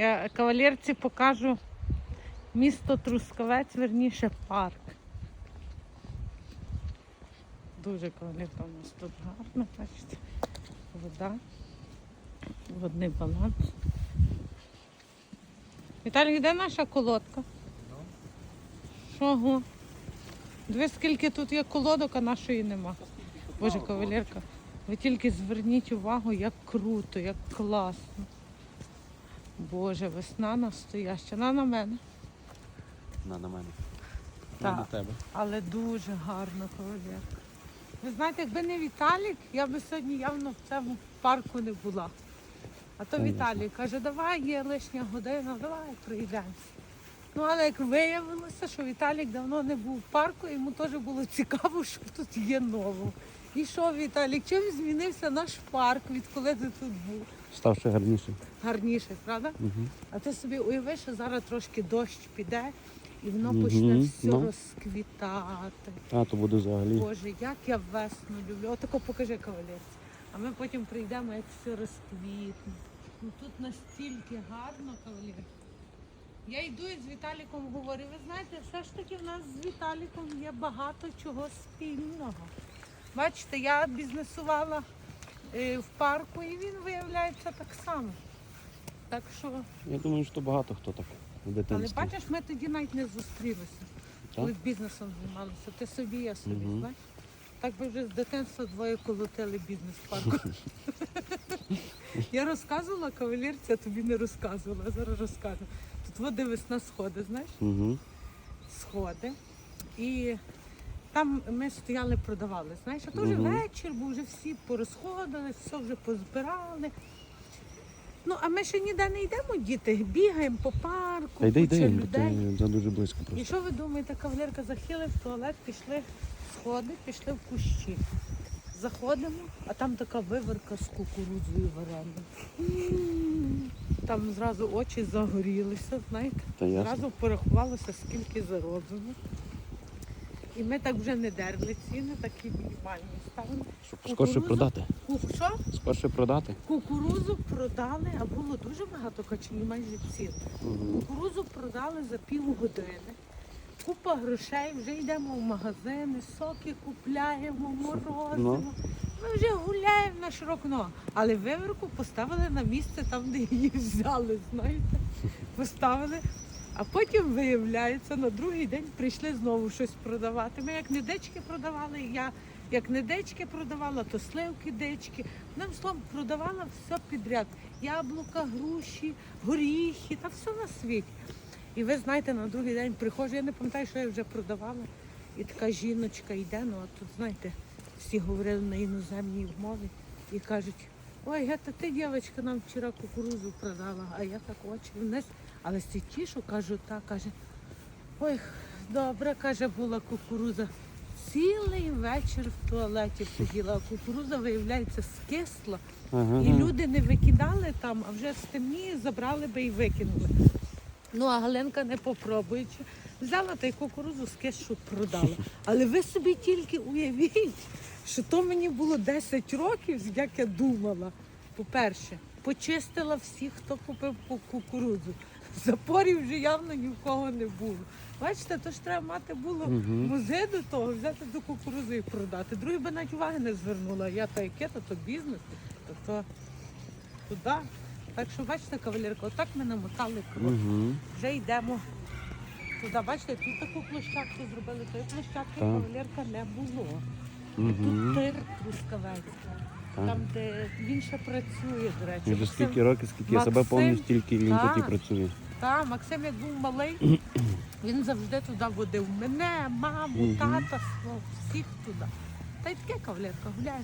Я кавалерці покажу місто Трускавець, верніше парк. Дуже кавалерка у нас тут гарно, бачите. Вода, водний баланс. Віталій, де наша колодка? Чого? Диви, скільки тут є колодок, а нашої нема. Боже, кавалерка, ви тільки зверніть увагу, як круто, як класно. Боже, весна настояща. На на мене. На, на мене. Так. На, тебе. Але дуже гарно, кавалерка. Ви знаєте, якби не Віталік, я би сьогодні явно в цьому парку не була. А то Віталій каже, давай є лишня година, давай приїдемося. Ну, але як виявилося, що Віталік давно не був в парку, йому теж було цікаво, що тут є нового. І що, Віталік, чим змінився наш парк, відколи ти тут був? Став ще гарніше. Гарніше, правда? Угу. А ти собі уяви, що зараз трошки дощ піде і воно Мгм, почне все ну. розквітати. А, то буде взагалі. Боже, як я весну люблю. Отако покажи кавалерці. А ми потім прийдемо, як все розквітне. Ну тут настільки гарно, кавалер. Я йду і з Віталіком говорю, ви знаєте, все ж таки в нас з Віталіком є багато чого спільного. Бачите, я бізнесувала в парку і він виявляється так само. Так що, Я думаю, що багато хто так в але дитинстві. бачиш, ми тоді навіть не зустрілися. Коли бізнесом займалися, ти собі, я собі, Мгм. знаєш? Так би вже з дитинства двоє колотили бізнес в парку. Я розказувала кавалерці, а тобі не розказувала, а зараз розкажу. Тут води весна сходи, знаєш? Угу. Сходи. І там ми стояли, продавали. Знаєш, а то вже вечір, бо вже всі порозходились, все вже позбирали. Ну, а ми ще ніде не йдемо, діти, бігаємо по парку, Та йди, куча йди, людей. це дуже близько І просто. що ви думаєте, кавалерка захили в туалет, пішли сходи, пішли в кущі. Заходимо, а там така виверка з кукурудзою вареною. Там зразу очі загорілися, знаєте. Та ясно. Зразу порахувалося, скільки зароблено. І ми так вже не дерли ціни, такі мінімальні ставили. Щоб скорше продати. Ку- Що? Скорше продати. Кукурузу продали, а було дуже багато качанів, майже. Угу. Кукурузу продали за півгодини. Купа грошей, вже йдемо в магазини, соки купляємо, морозиво. Ну. Ми вже гуляємо на широку ногу. Але виверку поставили на місце там, де її взяли, знаєте. Поставили. А потім, виявляється, на другий день прийшли знову щось продавати. Ми як не дечки продавали, я як не дечки продавала, то сливки дечки. Нам словом продавала все підряд. Яблука, груші, горіхи, та все на світі. І ви знаєте, на другий день приходжу, я не пам'ятаю, що я вже продавала. І така жіночка йде, ну а тут, знаєте, всі говорили на іноземній мові і кажуть, ой, Гета, ти, дівчинка, нам вчора кукурузу продала, а я так очі вниз. Але си тішу, кажу, так, каже, ой, добре, каже, була кукуруза. Цілий вечір в туалеті сиділа, а кукуруза, виявляється, скисла. Ага. І люди не викидали там, а вже стемніє, забрали би і викинули. Ну, а Галенка не попробуючи, взяла та й кукурузу з кишу продала. Але ви собі тільки уявіть, що то мені було 10 років, як я думала. По-перше, почистила всіх, хто купив ку- кукурудзу. Запорів вже явно ні в кого не було. Бачите, то ж треба мати було Мгм. музей до того, взяти до кукурузи і продати. Другі би навіть уваги не звернула. Я та яке, то, то бізнес, то, то туди. Так що бачите, кавалерка, отак ми намотали крок. Угу. Вже йдемо туди. Бачите, тут таку площадку зробили, тої площадки Так. кавалерка не було. Тут тир трускавець. Там, де він ще працює, до речі. Вже Максим- стільки років, скільки я себе Максим, пам'ятаю, стільки він так. тут і працює. Та, Максим, як був малий, він завжди туди водив мене, маму, Мгм. тата, свого, всіх туди. Та й таке кавалерка, гуляє.